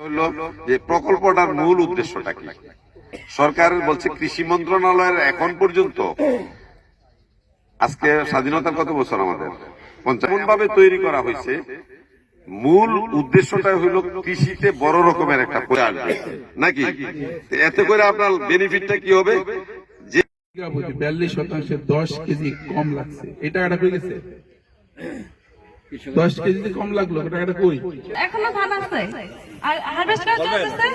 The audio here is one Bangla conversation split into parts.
হলো যে প্রকল্পটার মূল উদ্দেশ্যটা কি? সরকার বলছে কৃষি মন্ত্রণালয়ের এখন পর্যন্ত আজকে স্বাধীনতার কত বছর আমাদের? পঞ্চান্ন ভাবে তৈরি করা হয়েছে। মূল উদ্দেশ্যটা হলো কৃষিতে বড় রকমের একটা আসবে নাকি? এতে করে আপনার বেনিফিটটা কি হবে? যে বিয়াল্লিশ শতাংশে দশ কেজি কম লাগছে। এই টাকাটা কই গেছে? দশ কেজিতে কম লাগল টাকাটা কই? এখনও ধান আছে। আর হারভেস্ট করা চলতেছে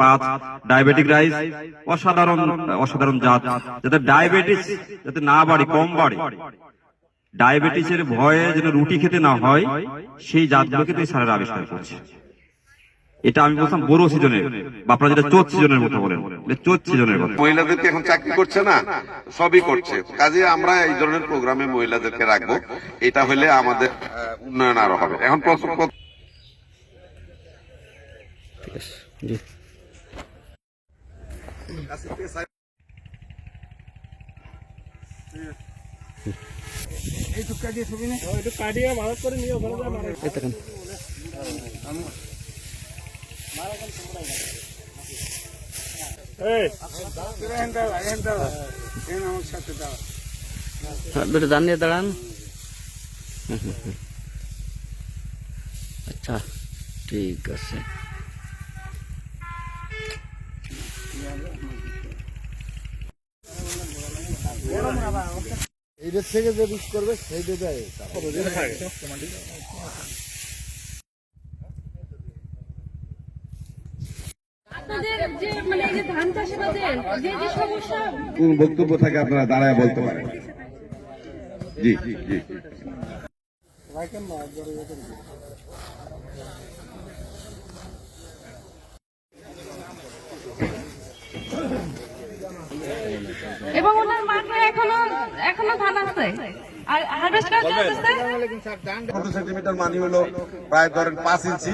পাঁচ ডায়াবেটিক রাইস অসাধারণ অসাধারণ জাত। যাতে ডায়াবেটিস যাতে না বাড়ে কম বাড়ে। ডায়াবেটিসের ভয়ে যেন রুটি খেতে না হয় সেই জাতগুলোকে তিনি স্যারের আবিষ্কার করছে। এটা আমি বলতাম বড় সিজনের। বা আপনারা যেটা চোদ্দ সিজনের মতো বলেন। এটা চোদ্দ সিজনের কথা। মহিলাদেরকে এখন চাকরি করছে না সবই করছে। কাজে আমরা এই ধরনের প্রোগ্রামে মহিলাদেরকে রাখব। এটা হলে আমাদের উন্নয়ন আরও হবে। এখন প্রথম প্রথম দুটো দান দিয়ে দাঁড়ান হুম, হুম, হুম। আচ্ছা ঠিক আছে। এইটার থেকে যে বিষ করবে সেইটা দেয়। আপনাদের যে মানে এই যে ধান চাষাবাদের যে যে সমস্যা কোন বক্তব্য থাকে আপনারা দাঁড়ায় বলতে পারেন। জি জি এবং ওনার মাঠে এখনও এখনও ধান আছে। আর হারভেস্ট করা চলতেছে? পনেরো সেন্টিমিটার মানে হলো? প্রায় ধরেন পাঁচ ইঞ্চি।